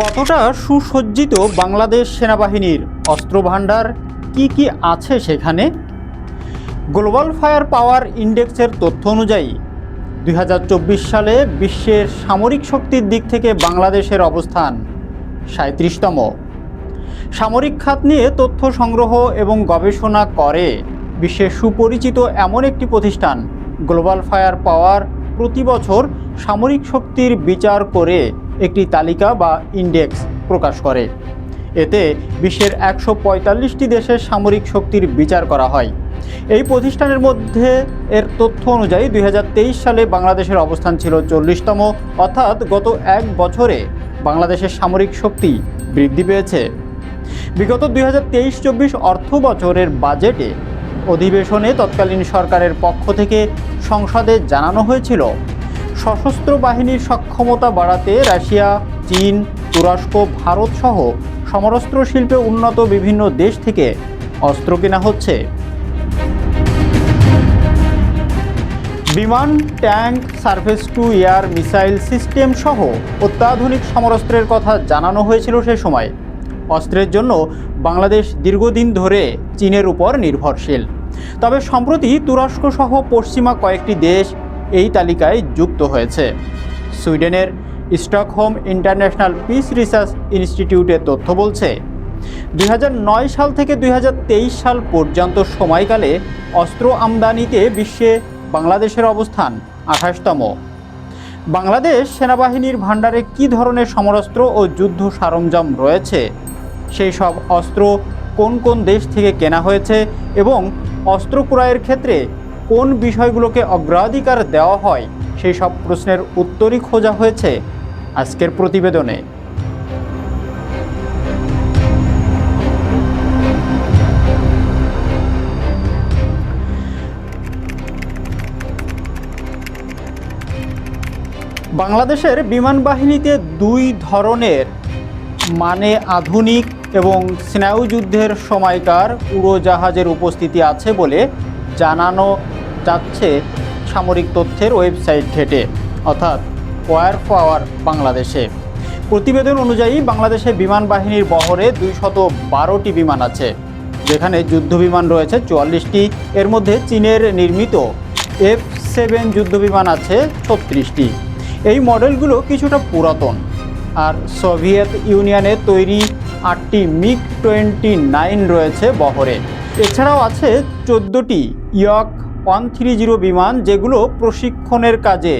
কতটা সুসজ্জিত বাংলাদেশ সেনাবাহিনীর অস্ত্রভাণ্ডার? কি কি আছে সেখানে? গ্লোবাল ফায়ার পাওয়ার ইন্ডেক্সের তথ্য অনুযায়ী, দুই হাজার চব্বিশ সালে বিশ্বের সামরিক শক্তির দিক থেকে বাংলাদেশের অবস্থান সাঁত্রিশতম। সামরিক খাত নিয়ে তথ্য সংগ্রহ এবং গবেষণা করে বিশ্বের সুপরিচিত এমন একটি প্রতিষ্ঠান, গ্লোবাল ফায়ার পাওয়ার প্রতি বছর সামরিক শক্তির বিচার করে একটি তালিকা বা ইন্ডেক্স প্রকাশ করে। এতে বিশ্বের একশো পঁয়তাল্লিশটি দেশের সামরিক শক্তির বিচার করা হয়। এই প্রতিষ্ঠানের মধ্যে এর তথ্য অনুযায়ী দুই হাজার তেইশ সালে বাংলাদেশের অবস্থান ছিল চল্লিশতম, অর্থাৎ গত এক বছরে বাংলাদেশের সামরিক শক্তি বৃদ্ধি পেয়েছে। বিগত দুই হাজার তেইশ চব্বিশ অর্থ বছরের বাজেটে অধিবেশনে তৎকালীন সরকারের পক্ষ থেকে সংসদে জানানো হয়েছিল সশস্ত্র বাহিনীর সক্ষমতা বাড়াতে রাশিয়া, চীন, তুরস্ক, ভারত সহ সমরাস্ত্র শিল্পে উন্নত বিভিন্ন দেশ থেকে অস্ত্র কেনা হচ্ছে। বিমান, tank, surface to air, missile system সহ অত্যাধুনিক সমরস্ত্রের কথা জানানো হয়েছিল সে সময়। অস্ত্রের জন্য বাংলাদেশ দীর্ঘদিন ধরে চীনের উপর নির্ভরশীল। তবে সম্প্রতি তুরস্ক সহ পশ্চিমা কয়েকটি দেশ এই তালিকায় যুক্ত হয়েছে। সুইডেনের স্টকহোম ইন্টারন্যাশনাল পিস রিসার্চ ইনস্টিটিউটের তথ্য বলছে, দুই হাজার নয় সাল থেকে দুই হাজার তেইশ সাল পর্যন্ত সময়কালে অস্ত্র আমদানিতে বিশ্বে বাংলাদেশের অবস্থান আঠাশতম। বাংলাদেশ সেনাবাহিনীর ভাণ্ডারে কী ধরনের সমরাস্ত্র ও যুদ্ধ সরঞ্জাম রয়েছে? সেই সব অস্ত্র কোন কোন দেশ থেকে কেনা হয়েছে এবং অস্ত্র ক্রয়ের ক্ষেত্রে কোন বিষয়গুলোকে অগ্রাধিকার দেওয়া হয়, সেই সব প্রশ্নের উত্তরই খোঁজা হয়েছে আজকের প্রতিবেদনে। বাংলাদেশের বিমান বাহিনীতে দুই ধরনের মানে আধুনিক এবং স্নায়ুযুদ্ধের সময়কার উড়োজাহাজের উপস্থিতি আছে বলে জানানো যাচ্ছে সামরিক তথ্যের ওয়েবসাইট ঘেটে, অর্থাৎ ওয়ার পাওয়ার বাংলাদেশে। প্রতিবেদন অনুযায়ী, বাংলাদেশে বিমান বাহিনীর বহরে দুইশত বারোটি বিমান আছে, যেখানে যুদ্ধ বিমান রয়েছে চুয়াল্লিশটি। এর মধ্যে চীনের নির্মিত এফ সেভেন যুদ্ধ বিমান আছে ছত্রিশটি। এই মডেলগুলো কিছুটা পুরাতন, আর সোভিয়েত ইউনিয়নের তৈরি আটটি মিগ টোয়েন্টি নাইন রয়েছে বহরে। এছাড়াও আছে চোদ্দোটি ইয়ক ওয়ান থ্রি জিরো বিমান যেগুলো প্রশিক্ষণের কাজে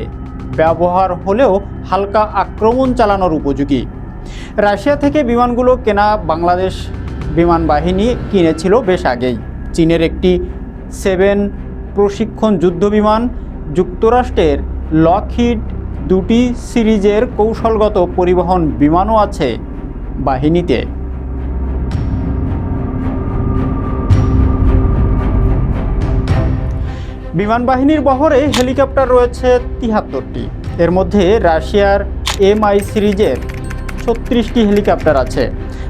ব্যবহার হলেও হালকা আক্রমণ চালানোর উপযোগী। রাশিয়া থেকে বিমানগুলো কেনা বাংলাদেশ বিমান বাহিনী কিনেছিল বেশ আগেই। চীনের একটি সেভেন প্রশিক্ষণ যুদ্ধ বিমান যুক্তরাষ্ট্রের লকহিড দুটি সিরিজের কৌশলগত পরিবহন বিমানও আছে বাহিনীতে। বিমান বাহিনীর বহরে হেলিকপ্টার রয়েছে তিহাত্তরটি। এর মধ্যে রাশিয়ার এমআই সিরিজের ছত্রিশটি হেলিকপ্টার আছে।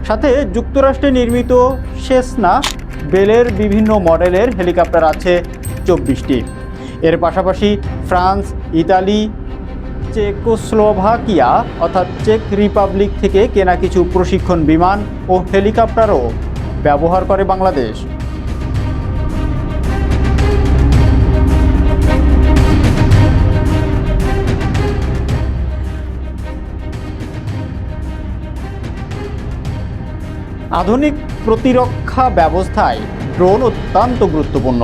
সাথে যুক্তরাষ্ট্রে নির্মিত শেসনা বেলের বিভিন্ন মডেলের হেলিকপ্টার আছে চব্বিশটি। এর পাশাপাশি ফ্রান্স, ইতালি, চেকোস্লোভাকিয়া অর্থাৎ চেক রিপাবলিক থেকে কেনা কিছু প্রশিক্ষণ বিমান ও হেলিকপ্টারও ব্যবহার করে বাংলাদেশ। আধুনিক প্রতিরক্ষা ব্যবস্থায় ড্রোন অত্যন্ত গুরুত্বপূর্ণ।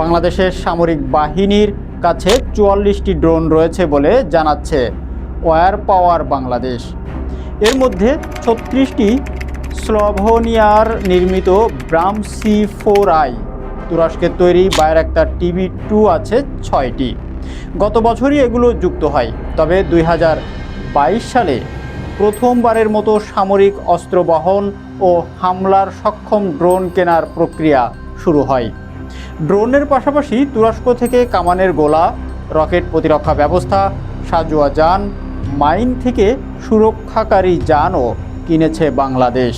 বাংলাদেশের সামরিক বাহিনীর কাছে চুয়াল্লিশটি ড্রোন রয়েছে বলে জানাচ্ছে ওয়ার পাওয়ার বাংলাদেশ। এর মধ্যে ছত্রিশটি স্লোভোনিয়ার নির্মিত ব্রাম সি ফোর আই তুরস্কের তৈরি বাইরাক্তার টিভি টু আছে ছয়টি। গত বছরই এগুলো যুক্ত হয়, তবে দুই হাজার বাইশ সালে প্রথমবারের মতো সামরিক অস্ত্র বহন ও হামলার সক্ষম ড্রোন কেনার প্রক্রিয়া শুরু হয়। ড্রোনের পাশাপাশি তুরস্ক থেকে কামানের গোলা, রকেট প্রতিরক্ষা ব্যবস্থা, সাজুয়া যান, মাইন থেকে সুরক্ষাকারী যানও কিনেছে বাংলাদেশ।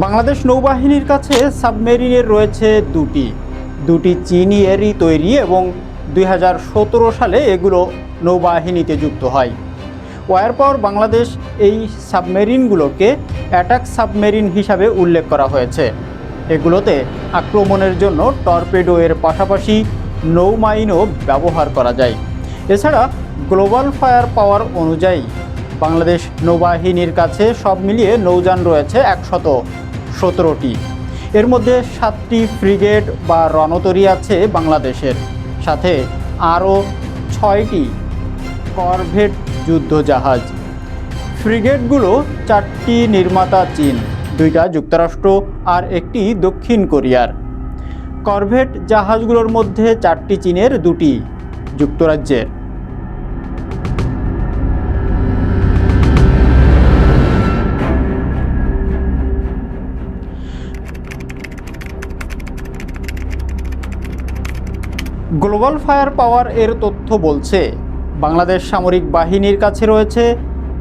বাংলাদেশ নৌবাহিনীর কাছে সাবমেরিনের রয়েছে দুটি। দুটি চিনি এরই তৈরি এবং দুই হাজার সতেরো সালে এগুলো নৌবাহিনীতে যুক্ত হয়। ওয়ার পাওয়ার বাংলাদেশ এই সাবমেরিনগুলোকে অ্যাটাক সাবমেরিন হিসাবে উল্লেখ করা হয়েছে। এগুলোতে আক্রমণের জন্য টর্পেডো এর পাশাপাশি নৌমাইনও ব্যবহার করা যায়। এছাড়া গ্লোবাল ফায়ার পাওয়ার অনুযায়ী বাংলাদেশ নৌবাহিনীর কাছে সব মিলিয়ে নৌযান রয়েছে একশত সতেরোটি। এর মধ্যে সাতটি ফ্রিগেট বা রণতরী আছে বাংলাদেশের। সাথে আরও ছয়টি করভেট যুদ্ধজাহাজ। ফ্রিগেটগুলো চারটি নির্মাতা চীন, দুইটা যুক্তরাষ্ট্র আর একটি দক্ষিণ কোরিয়ার। করভেট জাহাজগুলোর মধ্যে চারটি চীনের, দুটি যুক্তরাজ্যের। গ্লোবাল ফায়ার পাওয়ার এর তথ্য বলছে, বাংলাদেশ সামরিক বাহিনীর কাছে রয়েছে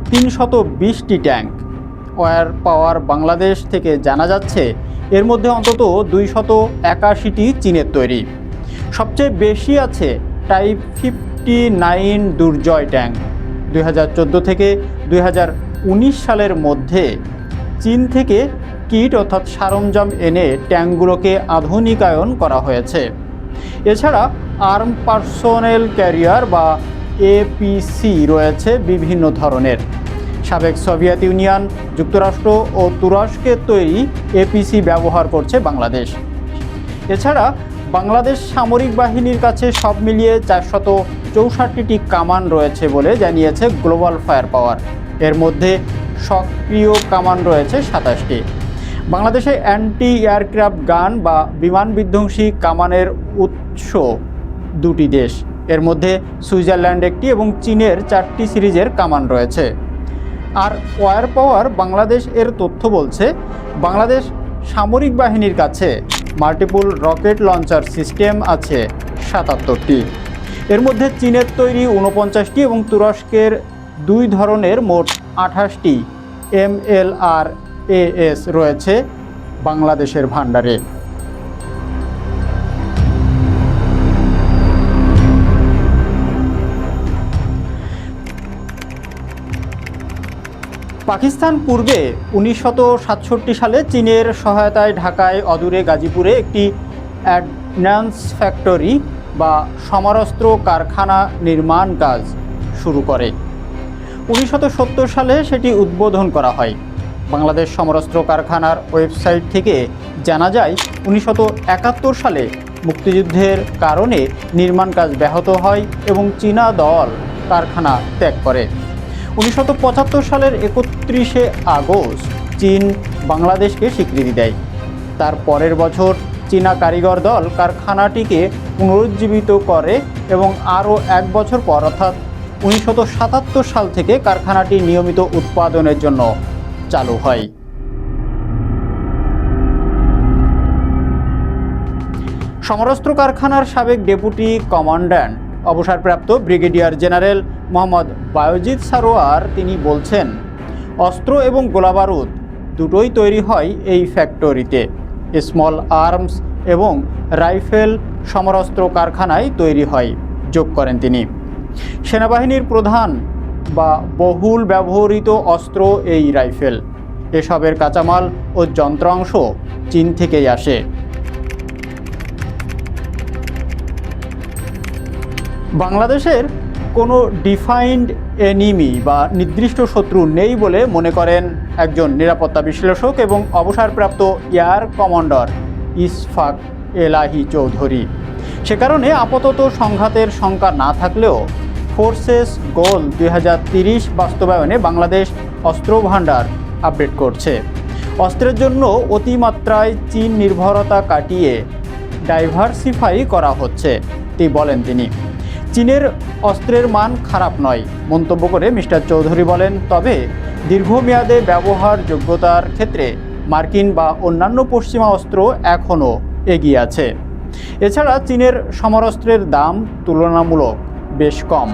তিনশত বিশটি ট্যাঙ্ক। ওয়ার পাওয়ার বাংলাদেশ থেকে জানা যাচ্ছে, এর মধ্যে অন্তত দুইশত একাশিটি চীনের তৈরি। সবচেয়ে বেশি আছে type fifty nine Durjoy tank. দুই হাজার চোদ্দ থেকে দুই হাজার উনিশ সালের মধ্যে চীন থেকে কিট অর্থাৎ সরঞ্জাম এনে ট্যাঙ্কগুলোকে আধুনিকায়ন করা হয়েছে। এছাড়া আর্ম পার্সোনেল ক্যারিয়ার বা এপিসি রয়েছে বিভিন্ন ধরনের। সাবেক সোভিয়েত ইউনিয়ন, যুক্তরাষ্ট্র ও তুরস্কের তৈরি এপিসি ব্যবহার করছে বাংলাদেশ। এছাড়া বাংলাদেশ সামরিক বাহিনীর কাছে সব মিলিয়ে চারশত চৌষট্টিটি কামান রয়েছে বলে জানিয়েছে গ্লোবাল ফায়ার পাওয়ার। এর মধ্যে সক্রিয় কামান রয়েছে সাতাশটি। বাংলাদেশে অ্যান্টি এয়ারক্রাফট গান বা বিমান বিধ্বংসী কামানের উৎস দুটি দেশ। এর মধ্যে সুইজারল্যান্ড একটি এবং চীনের চারটি সিরিজের কামান রয়েছে। আর ওয়ার পাওয়ার বাংলাদেশ এর তথ্য বলছে, বাংলাদেশ সামরিক বাহিনীর কাছে মাল্টিপুল রকেট লঞ্চার সিস্টেম আছে সাতাত্তরটি। এর মধ্যে চীনের তৈরি উনপঞ্চাশটি এবং তুরস্কের দুই ধরনের মোট আঠাশটি এমএলআর এএস রয়েছে বাংলাদেশের ভাণ্ডারে। পাকিস্তান পূর্বে উনিশশো সাতষট্টি সালে চীনের সহায়তায় ঢাকায় অদূরে গাজীপুরে একটি অ্যাডন্যান্স ফ্যাক্টরি বা সমরাস্ত্র কারখানা নির্মাণ কাজ শুরু করে। সত্তর সালে সেটি উদ্বোধন করা হয়। বাংলাদেশ সমরাস্ত্র কারখানার ওয়েবসাইট থেকে জানা যায় একাত্তর সালে মুক্তিযুদ্ধের কারণে নির্মাণ কাজ ব্যাহত হয় এবং চীনা দল কারখানা ত্যাগ করে। উনিশশো পঁচাত্তর সালের একত্রিশে আগস্ট চীন বাংলাদেশকে স্বীকৃতি দেয়। তার পরের বছর চীনা কারিগর দল কারখানাটিকে পুনরুজ্জীবিত করে এবং আরও এক বছর পর অর্থাৎ উনিশশো সাতাত্তর সাল থেকে কারখানাটি নিয়মিত উৎপাদনের জন্য চালু হয়। সমরাস্ত্র কারখানার সাবেক ডেপুটি কমান্ড্যান্ট, অবসরপ্রাপ্ত ব্রিগেডিয়ার জেনারেল মোহাম্মদ বায়োজিৎ সারোয়ার তিনি বলছেন, অস্ত্র এবং গোলাবারুদ দুটোই তৈরি হয় এই ফ্যাক্টরিতে। স্মল আর্মস এবং রাইফেল সমরাস্ত্র কারখানায় তৈরি হয়, যোগ করেন তিনি। সেনাবাহিনীর প্রধান বা বহুল ব্যবহৃত অস্ত্র এই রাইফেল। এসবের কাঁচামাল ও যন্ত্রাংশ চীন থেকেই আসে। বাংলাদেশের কোনো ডিফাইন্ড এনিমি বা নির্দিষ্ট শত্রু নেই বলে মনে করেন একজন নিরাপত্তা বিশ্লেষক এবং অবসরপ্রাপ্ত এয়ার কমান্ডার ইসফাক এলাহি চৌধুরী। সে কারণে আপাতত সংঘাতের শঙ্কা না থাকলেও ফোর্সেস গোল দুই বাস্তবায়নে বাংলাদেশ অস্ত্র ভাণ্ডার আপডেট করছে। অস্ত্রের জন্য অতিমাত্রায় চীন নির্ভরতা কাটিয়ে ডাইভার্সিফাই করা হচ্ছে তি বলেন তিনি। চীনের অস্ত্রের মান খারাপ নয়, মন্তব্য করে মিস্টার চৌধুরী বলেন, তবে দীর্ঘমেয়াদে ব্যবহার যোগ্যতার ক্ষেত্রে মার্কিন বা অন্যান্য পশ্চিমা অস্ত্র এখনও এগিয়ে আছে। এছাড়া চীনের সমরাস্ত্রের দাম তুলনামূলক বেশ কম।